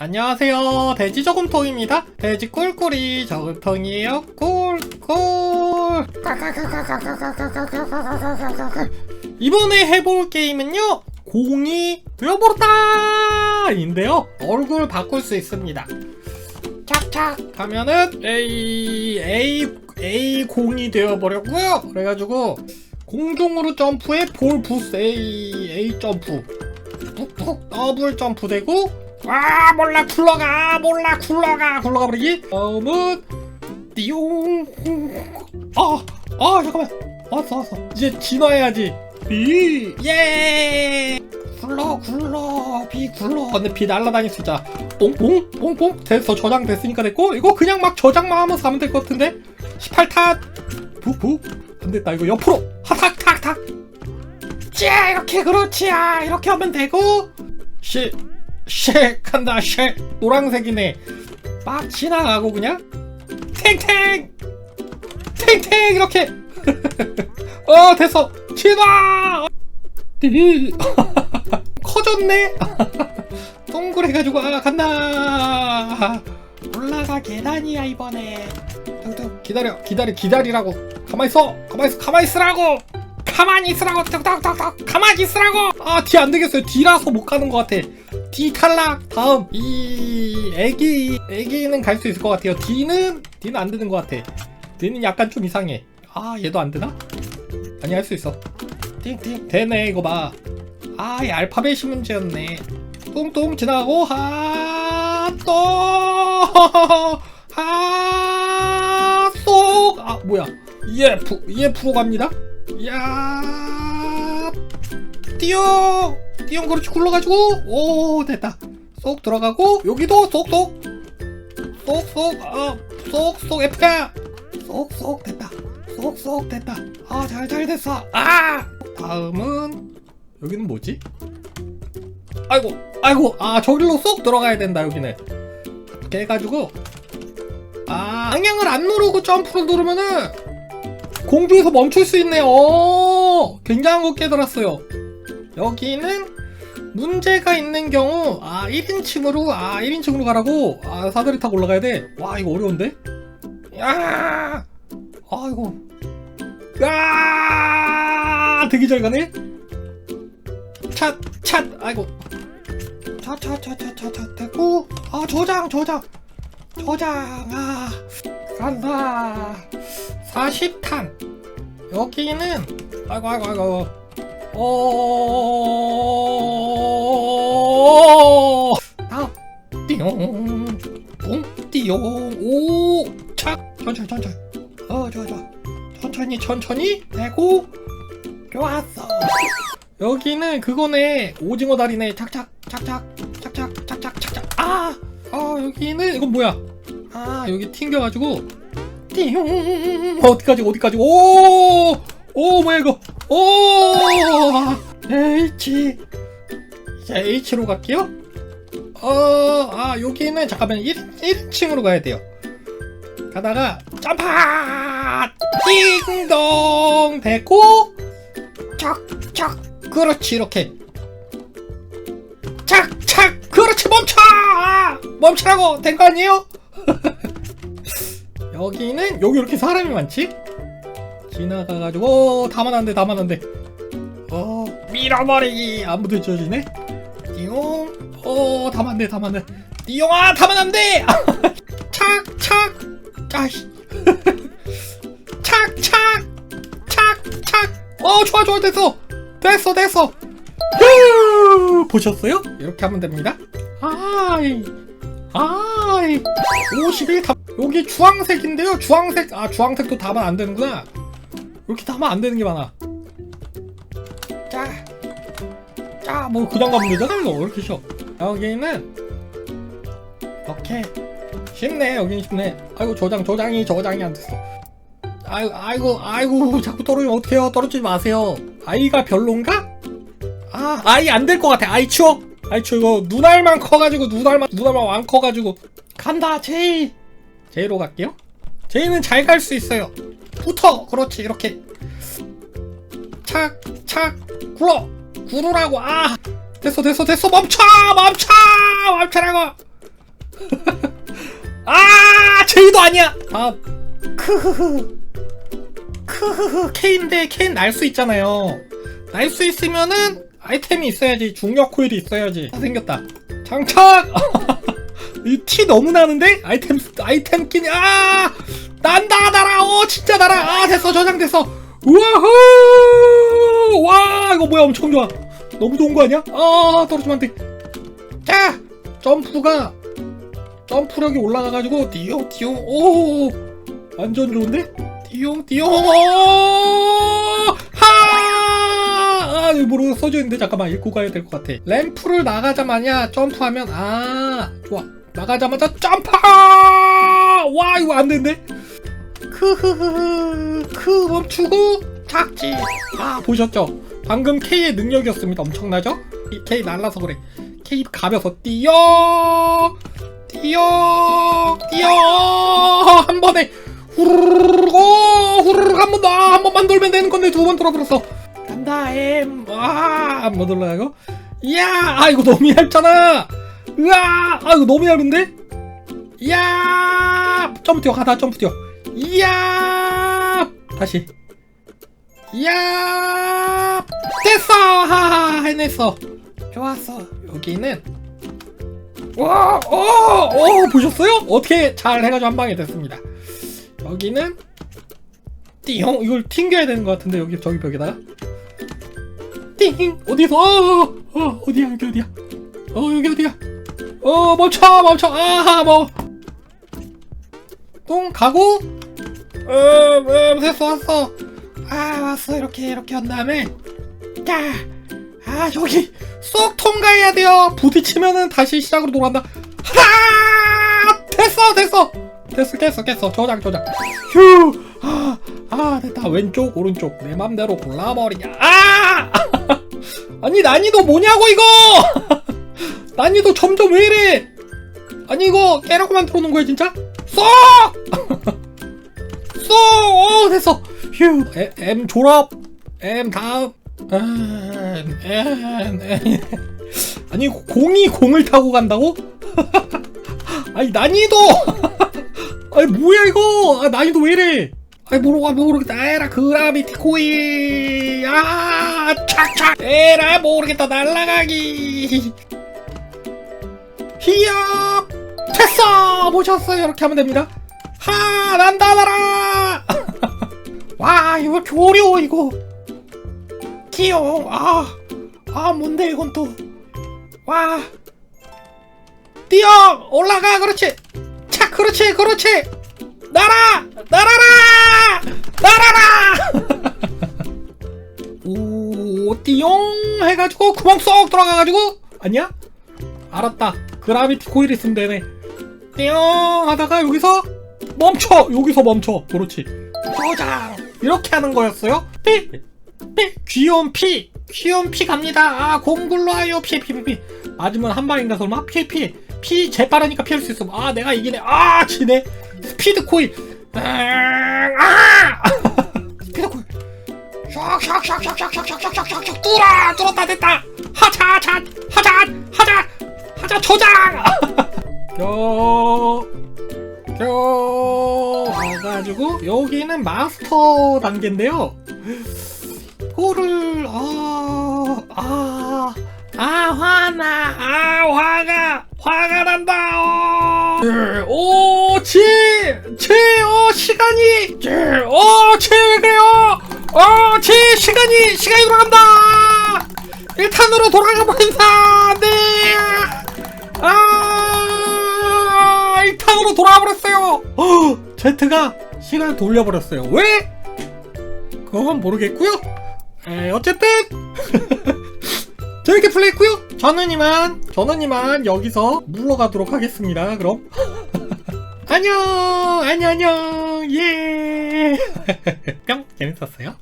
안녕하세요. 돼지 저금통입니다. 돼지 꿀꿀이 저금통이에요. 꿀꿀. 이번에 해볼 게임은요. 공이 되어버렸다! 인데요. 얼굴 바꿀 수 있습니다. 착착 하면은 A A A 공이 되어버렸고요. 그래가지고 공중으로 점프해 볼 부스 A A 점프 푹푹 더블 점프 되고 아 몰라 굴러가 몰라 굴러가 굴러가 버리기. 다음은 띠용. 아아 잠깐만. 왔어 왔어. 이제 진화해야지. 비예. 굴러 굴러 비 굴러. 근데 비 날아다닐 수 있잖아 뽕뽕 뽕뽕. 됐어 저장 됐으니까 됐고 이거 그냥 막 저장만 하면서 가면 될 것 같은데? 18탓. 푹푹 안됐다 이거 옆으로. 하탁탁탁. 짜 이렇게 그렇지. 아 이렇게 하면 되고. 쉐, 쉐 간다 쉐. 노란색이네. 막 지나가고 그냥 탱탱! 탱탱! 이렇게. 어 됐어. 띠. 커졌네. 동그래가지고 아 간다. 올라가 계단이야 이번에. 뚱뚱 기다려. 기다려 기다리라고. 가만히 있어. 가만히 있어 가만히 있으라고. 가만히 있으라고. 뚝뚝뚝뚝 가만히 있으라고. 아 뒤 안 되겠어요. 뒤라서 못 가는 것 같아 뒤 탈락 다음 이 애기 애기는 갈 수 있을 것 같아요. 뒤는 뒤는 안 되는 것 같아. 뒤는 약간 좀 이상해. 아 얘도 안 되나? 아니 할 수 있어. 띵띵. 되네 이거 봐 아 이 알파벳이 문제였네. 뚱뚱 지나가고 하또하쏙아 뭐야. EF EF로 갑니다. 야 띠용 띠용 그렇지 굴러가지고 오 됐다. 쏙 들어가고 여기도 쏙쏙. 쏙쏙 아 쏙쏙 F야 쏙쏙 됐다. 쏙쏙 됐다. 아잘잘 됐어. 아! 다음은 여기는 뭐지? 아이고 아이고. 아 저길로 쏙 들어가야 된다 여기는 이렇게 해가지고. 아 방향을 안 누르고 점프를 누르면은 공중에서 멈출 수 있네요. 오, 굉장한 거 깨달았어요 여기는 문제가 있는 경우 아 1인칭으로 아 1인칭으로 가라고 아 사다리 타고 올라가야 돼와 이거 어려운데? 야! 아이고. 야! 되게 잘 가네? 찻찻. 아이고. 차차차차차차 됐고. 아 저장 저장. 저장. 아 간다. 40탄. 여기는 아이고 아이고 아이고 어 다음 띠용 뿡 띠용 오 착 천천히 천천히 어 좋아 좋아 천천히 천천히 되고 좋았어 여기는 그거네 오징어 다리네 착착 착착 착착 착착 착착 아! 아 여기는 이건 뭐야 아 여기 튕겨 가지고 띠용 어디까지 어디까지 오! 오 뭐야 이거 오! H. 자 H로 갈게요. 어 아 여기는 잠깐만 1, 1층으로 가야 돼요. 가다가 점프 띵동! 됐고! 착 착 그렇지 이렇게. 착 착! 그렇지 멈춰! 멈추라고! 된 거 아니에요? 여기는 여기 이렇게 사람이 많지? 지나가가지고 오, 다만 안돼 어 밀어버리기 아무도 지어지네. 띠용 어 다만 안돼 띠용아 안돼! 착착 아씨. 착착 착착. 어 좋아 좋아 됐어. 됐어 됐어. 휴 보셨어요? 이렇게 하면 됩니다. 아이 아이. 51 다, 여기 주황색인데요 주황색. 아 주황색도 다만 안 되는구나 이렇게 다만 안 되는 게 많아. 자 자 뭐 그냥 가면 되잖아. 왜 이렇게 쉬워 여기는 이렇게 쉽네 여기는 쉽네. 아이고 저장 저장이 저장이 안 됐어. 아이고 아이고 아이고 자꾸 떨어지면 어떡해요? 떨어지지 마세요. 아이가 별론가? 아 아이 안 될 것 같아. 아이 치워. 아이 치워. 이거 눈알만 커가지고 눈알만 눈알만 왕 커가지고. 간다 제이. 제이로 갈게요. 제이는 잘 갈 수 있어요 붙어! 그렇지 이렇게. 착착 굴러! 구르라고 아! 됐어 됐어 됐어 멈춰! 멈춰! 멈춰라고! 아 제이도 아니야! 아 크흐흐 크흐흐. K인데 K는 날수 있잖아요. 날 수 있으면은 아이템이 있어야지 중력 코일이 있어야지. 다 생겼다. 장착! 이 티 너무 나는데? 아이템 아이템 끼니 아 난다 날아 오 진짜 날아 아 됐어. 저장됐어. 우와후 와 이거 뭐야? 엄청 좋아. 너무 좋은 거 아니야? 아 떨어지면 안돼자 점프가 점프력이 올라가가지고 띠용 띠용 오! 완전 좋은데? 띠용 띠용 하아 여기 뭐로 써져 있는데 잠깐만 읽고 가야 될 것 같아. 램프를 나가자마자 점프하면. 아 좋아. 나가자마자 점프 와 이거 안 되는데? 크흐흐흐 크 멈추고 착지. 아 보셨죠? 방금 K의 능력이었습니다. 엄청나죠? 이 K 날라서 그래. K 가벼서 뛰어! 뛰어! 뛰어! 한 번에 후루룩 오 후루룩 한번 더 한 번만 돌면 되는 건데 두 번 돌아버렸어. 간다 엠와한번 돌려 이거 이야 아 이거 너무 얇잖아. 으아 아 이거 너무 얇은데 이야! 점프 뛰어. 가다 점프 뛰어. 이야! 다시. 이야! 됐어! 하하 해냈어. 좋았어. 여기는. 와, 오, 오, 보셨어요? 어떻게 잘 해가지고 한 방에 됐습니다. 여기는 띵, 이걸 튕겨야 되는 것 같은데 여기 저기 벽에다가 띵, 어디서? 어, 어, 어디야? 여기 어디야? 어 여기 어디야? 어 멈춰 멈춰. 아하 뭐. 똥 가고? 어, 어 됐어 왔어. 아 왔어. 이렇게 이렇게 한 다음에. 자아 여기 쏙 통과해야 돼요. 부딪히면은 다시 시작으로 돌아간다. 하! 됐어 됐어. 됐어 깼어 깼어. 저장 저장. 휴아 아, 됐다. 왼쪽 오른쪽. 내 맘대로 골라버리냐 아! 아니 난이도 뭐냐고 이거! 난이도 점점 왜 이래? 아니 이거 깨라고 만들어 놓은 거야 진짜 쏙! 쏙! 오, 됐어. 휴. 에, M 졸업. M 다음. M, M, M. 아니, 공이 공을 타고 간다고? 아니, 난이도! 아니, 뭐야, 이거! 아, 난이도 왜 이래! 아니, 모르겠, 모르겠다. 에라, 그라비티 코일! 아, 착착! 에라, 모르겠다. 날라가기! 히압! 됐어! 보셨어요? 이렇게 하면 됩니다. 하! 난다, 날아! 와, 이거 조려, 이거. 귀여워. 아, 아, 뭔데, 이건 또. 와. 뛰어! 올라가! 그렇지! 차, 그렇지, 그렇지! 날아! 날아라! 날아라! 오, 띠용! 해가지고 구멍 쏙 들어가가지고, 아니야? 알았다. 그라비티 코일 있으면 되네. 띠용! 하다가 여기서 멈춰! 여기서 멈춰. 그렇지. 저장! 이렇게 하는 거였어요? 삐! 삐! 귀여운 피! 귀여운 피 갑니다. 아, 공굴로 와요. 피, 피, 피, 피. 맞으면 한 방인가 설마? 피, 피. 피 재빠르니까 피할 수 있어. 아, 내가 이기네. 아, 지네. 스피드 코일. 아! 아! 스피드 코일. 샥샥샥샥샥샥샥샥샥 뚫어! 뚫었다 됐다! 하자 하자 하자 하자 하자 저장! 겨... 겨... 와가지고 여기는 마스터 단계인데요 이거를 아... 아... 아 화나 아 화가 화가 난다 어. 오 치! 치! 어 시간이! 치! 어 치! 왜 그래요? 어 치! 시간이! 시간이 돌아간다! 1탄으로 돌아가 버린다! 네! 아! 1탄으로 돌아와 버렸어요! 어, 제트가 시간을 돌려버렸어요. 왜? 그건 모르겠고요. 에, 어쨌든 재밌게 플레이했고요. 저는 이만 저는 이만 여기서 물러가도록 하겠습니다. 그럼 안녕 안녕 안녕 예 뿅 재밌었어요.